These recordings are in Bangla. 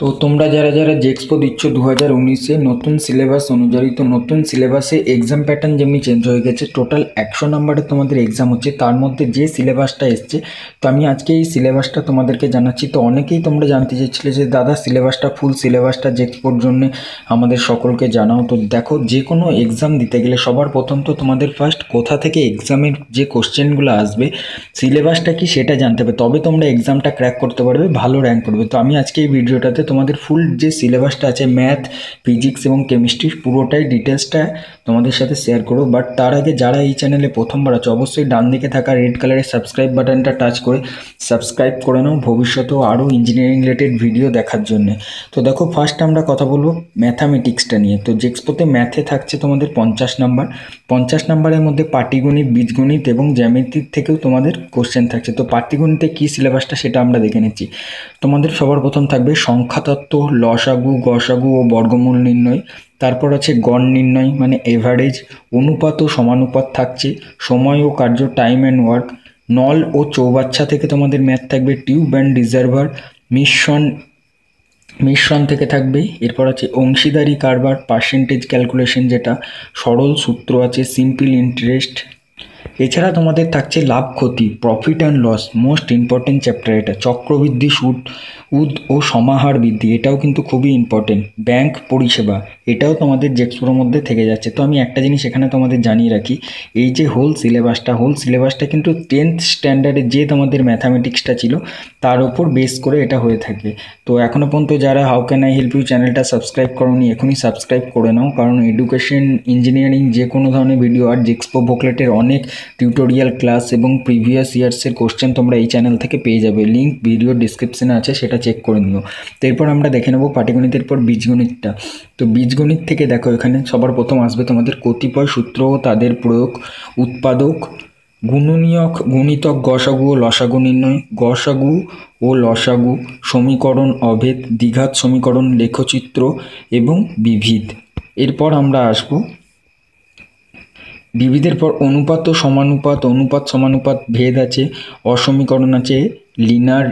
তো তোমরা যারা যারা জেক্সপো দিচ্ছ দু হাজার উনিশে, নতুন সিলেবাস অনুযায়ী, তো নতুন সিলেবাসে এক্সাম প্যাটার্ন যেমনি চেঞ্জ হয়ে গেছে টোটাল একশো নাম্বারে তোমাদের এক্সাম হচ্ছে। তার মধ্যে যে সিলেবাসটা এসছে, তো আমি আজকে এই সিলেবাসটা তোমাদেরকে জানাচ্ছি। তো অনেকেই তোমরা জানতে চাইছিলে যে, দাদা সিলেবাসটা ফুল সিলেবাসটা জেক্সপোর জন্য আমাদের সকলকে জানাও। তো দেখো, যে কোনো এক্সাম দিতে গেলে সবার প্রথম তো তোমাদের ফার্স্ট কোথা থেকে এক্সামের যে কোশ্চেনগুলো আসবে সিলেবাসটা কি সেটা জানতে হবে। তবে তোমরা এক্সামটা ক্র্যাক করতে পারবে, ভালো র্যাঙ্ক করবে। তো আমি আজকে এই ভিডিওটাতে তোমাদের ফুল যে সিলেবাসটা আছে ম্যাথ ফিজিক্স এবং কেমিস্ট্রির পুরোটাই ডিটেলসটা তোমাদের সাথে শেয়ার করব। বাট তার আগে যারা এই চ্যানেলে প্রথমবার আছে, অবশ্যই ডান দিকে থাকা রেড কালারের সাবস্ক্রাইব বাটনটা টাচ করে সাবস্ক্রাইব করে নাও ভবিষ্যতেও আরও ইঞ্জিনিয়ারিং রিলেটেড ভিডিও দেখার জন্য। তো দেখো ফার্স্ট আমরা কথা বলব ম্যাথামেটিক্সটা নিয়ে। তো জেক্সপোতে ম্যাথে থাকছে তোমাদের পঞ্চাশ নাম্বার পঞ্চাশ নাম্বারের মধ্যে পাটিগণিত, বীজগণিত এবং জ্যামিতির থেকেও তোমাদের কোশ্চেন থাকছে। তো পাটিগণিতে কী সিলেবাসটা সেটা আমরা দেখে নিচ্ছি। তোমাদের সবার প্রথম থাকবে সংখ্যাতত্ত্ব লসাগু, গসাগু ও বর্গমূল নির্ণয়। তারপর আছে গড় নির্ণয় মানে এভারেজ অনুপাত ও সমানুপাত থাকছে, সময় ও কার্য টাইম অ্যান্ড ওয়ার্ক নল ও চৌবাচ্চা থেকে তোমাদের ম্যাথ থাকবে টিউব অ্যান্ড রিজার্ভার মিশ্রণ মিশ্রণ থেকে থাকবে। এরপর আছে অংশীদারি কারবার পার্সেন্টেজ ক্যালকুলেশন যেটা, সরল সূত্র আছে সিম্পল ইন্টারেস্ট এছাড়া তোমাদের থাকছে লাভ ক্ষতি profit and loss most important chapter এটা, চক্রবৃদ্ধি, সুদ, উদ ও সমাহার বৃদ্ধি, এটাও কিন্তু খুবই ইম্পর্টেন্ট ব্যাংক পরিষেবা, এটাও তোমাদের জেক্সপোর মধ্যে থেকে যাচ্ছে। তো আমি একটা জিনিস এখানে তোমাদের জানিয়ে রাখি, এই যে হোল সিলেবাসটা হোল সিলেবাসটা কিন্তু টেন্থ স্ট্যান্ডার্ডে যে তোমাদের ম্যাথামেটিক্সটা ছিল, তার উপর বেস করে এটা হয়ে থাকে। তো এখনও পর্যন্ত যারা how can I help you চ্যানেলটা সাবস্ক্রাইব করোনি, এখনই সাবস্ক্রাইব করে নাও, কারণ এডুকেশন ইঞ্জিনিয়ারিং যে কোনো ধরনের ভিডিও আর জেক্সপো বুকলেটের অনেক টিউটোরিয়াল ক্লাস এবং প্রিভিয়াস ইয়ার্সের কোশ্চেন তোমরা এই চ্যানেল থেকে পেয়ে যাবে। লিঙ্ক ভিডিও ডিসক্রিপশনে আছে, সেটা চেক করে নিও। তো এরপর আমরা দেখে নেব পাটিগণিতের পর বীজগণিতটা। তো বীজগণিত থেকে দেখো, এখানে সবার প্রথম আসবে তোমাদের কতিপয় সূত্র ও তাদের প্রয়োগ, উৎপাদক, গুণনীয়ক, গুণিতক, গসাগু ও লসাগু নির্ণয়, গসাগু ও লসাগু, সমীকরণ, অভেদ, দ্বিঘাত সমীকরণ, লেখচিত্র এবং বিবিধ এরপর আমরা আসব বিবিধের পর অনুপাত ও সমানুপাত, অনুপাত, সমানুপাত ভেদ আছে, অসমীকরণ আছে, লিনার,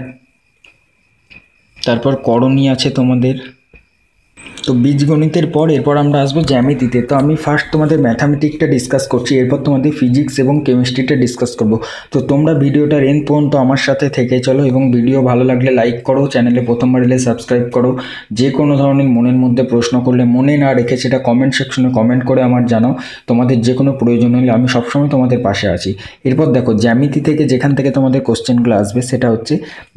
তারপর করণী আছে তোমাদের। তো বীজগণিতের পর এরপর আমরা আসব জ্যামিতিতে। তো আমি ফার্স্ট তোমাদের ম্যাথামেটিকটা ডিসকাস করছি, এরপর তোমাদের ফিজিক্স এবং কেমিস্ট্রিটা ডিসকাস করব। তো তোমরা ভিডিওটা রেন পর্যন্ত আমার সাথে থেকে চলো এবং ভিডিও ভালো লাগলে লাইক করো চ্যানেলে প্রথমবার এলে সাবস্ক্রাইব করো। যে কোনো ধরনের মনের মধ্যে প্রশ্ন করলে মনে না রেখে সেটা কমেন্ট সেকশনে কমেন্ট করে আমার জানাও। তোমাদের যে কোনো প্রয়োজন হলে আমি সবসময় তোমাদের পাশে আছি। এরপর দেখো, জ্যামিতি থেকে যেখান থেকে তোমাদের কোশ্চেনগুলো আসবে সেটা হচ্ছে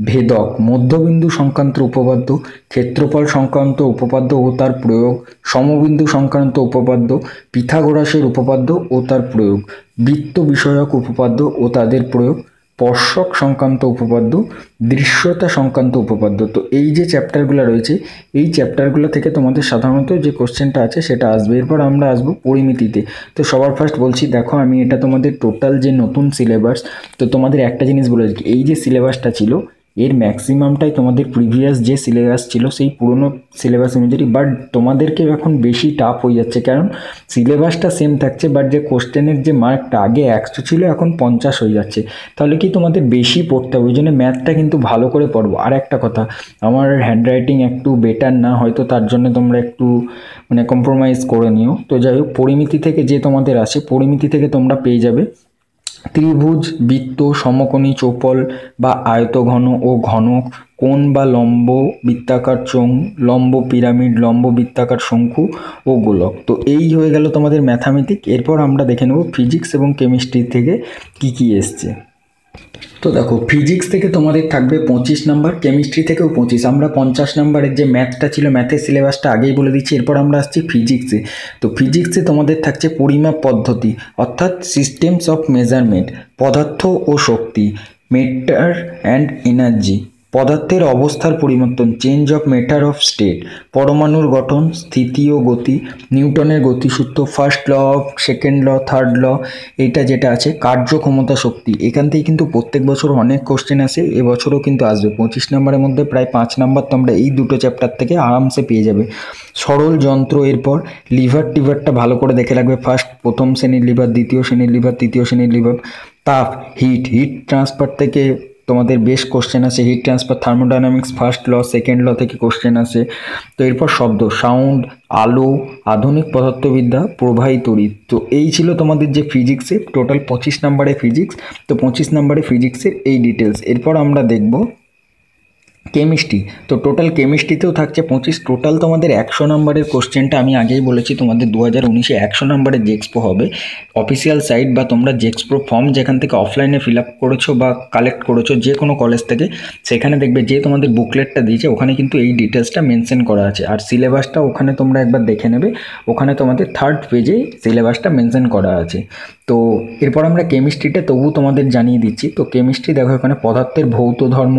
ভেদক। মধ্যবিন্দু সংক্রান্ত উপপাদ্য, ক্ষেত্রফল সংক্রান্ত উপপাদ্য ও তার প্রয়োগ, সমবিন্দু সংক্রান্ত উপপাদ্য, পিথাগোরাসের উপপাদ্য ও তার প্রয়োগ, বৃত্ত বিষয়ক উপপাদ্য ও তাদের প্রয়োগ, স্পর্শক সংক্রান্ত উপপাদ্য, দৃশ্যতা সংক্রান্ত উপপাদ্য। তো এই যে চ্যাপ্টারগুলো রয়েছে, এই চ্যাপ্টারগুলো থেকে তোমাদের সাধারণত যে কোশ্চেনটা আছে সেটা আসবে। এরপর আমরা আসব পরিমিতিতে। তো সবার ফার্স্ট বলছি, দেখো আমি এটা তোমাদের টোটাল যে নতুন সিলেবাস তো তোমাদের একটা জিনিস বলে এই যে সিলেবাসটা ছিল এর ম্যাক্সিমামটাই তোমাদের প্রিভিয়াস যে সিলেবাস ছিল, সেই পুরনো সিলেবাস অনুযায়ী বাট তোমাদেরকে এখন বেশি টাফ হয়ে যাচ্ছে। কারণ সিলেবাসটা সেম থাকছে বাট যে কোশ্চেনের যে মার্কটা আগে একশো ছিল, এখন পঞ্চাশ হয়ে যাচ্ছে। তাহলে কি তোমাদের বেশি পড়তে হবে? ওই জন্য ম্যাথটা কিন্তু ভালো করে পড়ব আর একটা কথা, আমার হ্যান্ডরাইটিং একটু বেটার না, হয়তো তার জন্য তোমরা একটু মানে কম্প্রোমাইজ করে নিও। তো যাই হোক, পরিমিতি থেকে যে তোমাদের আছে পরিমিতি থেকে তোমরা পেয়ে যাবে। ত্রিভুজ, বৃত্ত, সমকোণী চোপল বা আয়তঘন ও ঘন কোণ বা লম্ব বৃত্তাকার চোং, লম্ব পিরামিড, লম্ব বৃত্তাকার শঙ্কু ও গোলক। তো এই হয়ে গেল তোমাদের ম্যাথামেটিক এরপর আমরা দেখে নেব ফিজিক্স এবং কেমিস্ট্রি থেকে কি কি এসছে। তো দেখো ফিজিক্স থেকে তোমাদের থাকবে পঁচিশ নাম্বার কেমিস্ট্রি থেকেও পঁচিশ। আমরা পঞ্চাশ নাম্বারের যে ম্যাথটা ছিল ম্যাথের সিলেবাসটা আগেই বলে দিচ্ছি, এরপর আমরা আসছি ফিজিক্সে তো ফিজিক্সে তোমাদের থাকছে পরিমাপ পদ্ধতি, অর্থাৎ সিস্টেমস অফ মেজারমেন্ট পদার্থ ও শক্তি মেটার অ্যান্ড এনার্জি পদার্থের অবস্থার পরিবর্তন change of matter of state পরমাণুর গঠন, স্থিতি ও গতি, নিউটনের গতিসূত্র first law of second law third law এটা যেটা আছে, কার্যক্ষমতা শক্তি। এখান থেকে কিন্তু প্রত্যেক বছর অনেক কোশ্চেন আসে, এবছরও কিন্তু আসবে। পঁচিশ নম্বরের মধ্যে প্রায় পাঁচ নাম্বার তোমরা এই দুটো চ্যাপ্টার থেকে আরামসে পেয়ে যাবে। সরল যন্ত্র এরপর লিভার টিভারটা ভালো করে দেখে রাখবে। ফার্স্ট প্রথম শ্রেণির লিভার দ্বিতীয় শ্রেণির লিভার তৃতীয় শ্রেণির লিভার তাপ হিট হিট ট্রান্সফার থেকে তোমাদের বেশ কোশ্চেন আছে heat transfer thermodynamics first law second law থেকে কোশ্চেন আছে তো এরপর শব্দ সাউন্ড আলো, আধুনিক পদার্থবিদ্যা প্রবাহী তড়িৎ তো এই ছিল তোমাদের যে ফিজিক্সের টোটাল পঁচিশ নাম্বারে ফিজিক্স তো পঁচিশ নাম্বারে ফিজিক্সের এই ডিটেলস এরপর আমরা দেখব কেমিস্ট্রি তো টোটাল কেমিস্ট্রিতেও থাকছে পঁচিশ টোটাল তোমাদের একশো নম্বরের কোশ্চেনটা আমি আগেই বলেছি, তোমাদের দু হাজার উনিশে একশো নম্বরের জেক্সপো হবে। অফিসিয়াল সাইট বা তোমরা জেক্সপো ফর্ম যেখান থেকে অফলাইনে ফিল আপ করেছ বা কালেক্ট করেছ যে কোনো কলেজ থেকে, সেখানে দেখবে যে তোমাদের বুকলেটটা দিয়েছে, ওখানে কিন্তু এই ডিটেলসটা মেনশন করা আছে। আর সিলেবাসটা ওখানে তোমরা একবার দেখে নেবে, ওখানে তোমাদের থার্ড পেজে সিলেবাসটা মেনশন করা আছে। তো এরপর আমরা কেমিস্ট্রিটা তবু তোমাদের জানিয়ে দিচ্ছি, তো কেমিস্ট্রি দেখো এখানে পদার্থের ভৌত ধর্ম,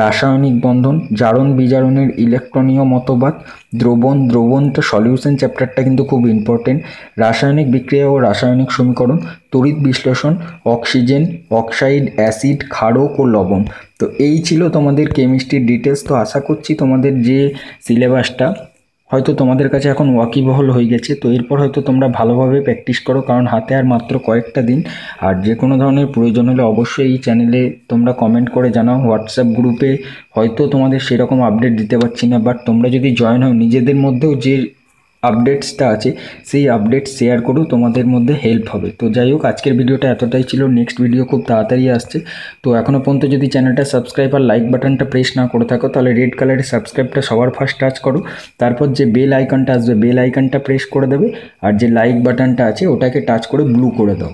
রাসায়নিক বন্ধন, জারণ বিজারণের ইলেকট্রনীয় মতবাদ, দ্রবণ দ্রবণ তো সলিউশন চ্যাপ্টারটা কিন্তু খুব ইম্পর্টেন্ট রাসায়নিক বিক্রিয়া ও রাসায়নিক সমীকরণ, তড়িৎ বিশ্লেষণ অক্সিজেন অক্সাইড অ্যাসিড ক্ষারক ও লবণ। তো এই ছিল তোমাদের কেমিস্ট্রির ডিটেলস তো আশা করছি তোমাদের যে সিলেবাসটা হয়তো তোমাদের কাছে এখন ওয়াকিবহল হয়ে গেছে, তো এরপর হয়তো তোমরা ভালোভাবে প্র্যাকটিস করো, কারণ হাতে আর মাত্র কয়েকটা দিন। আর যে কোনো ধরনের প্রয়োজন হলে অবশ্যই এই চ্যানেলে তোমরা কমেন্ট করে জানাও হোয়াটসঅ্যাপ গ্রুপে হয়তো তোমাদের সেরকম আপডেট দিতে পারছি না বাট তোমরা যদি জয়েন হও, নিজেদের মধ্যেও যে আপডেটসটা আছে, সেই আপডেট শেয়ার করো, তোমাদের মধ্যে হেল্প হবে। তো যাই হোক, আজকের ভিডিওটা এতটাই ছিল নেক্সট ভিডিও খুব তাড়াতাড়ি আসছে। তো এখনও পর্যন্ত যদি চ্যানেলটা সাবস্ক্রাইব আর লাইক বাটনটা প্রেস না করে থাকো, তাহলে রেড কালারের সাবস্ক্রাইবটা সবার ফার্স্ট টাচ করো। তারপর যে বেল আইকনটা আসবে বেল আইকনটা প্রেস করে দেবে, আর যে লাইক বাটনটা আছে, ওটাকে টাচ করে ব্লু করে দাও।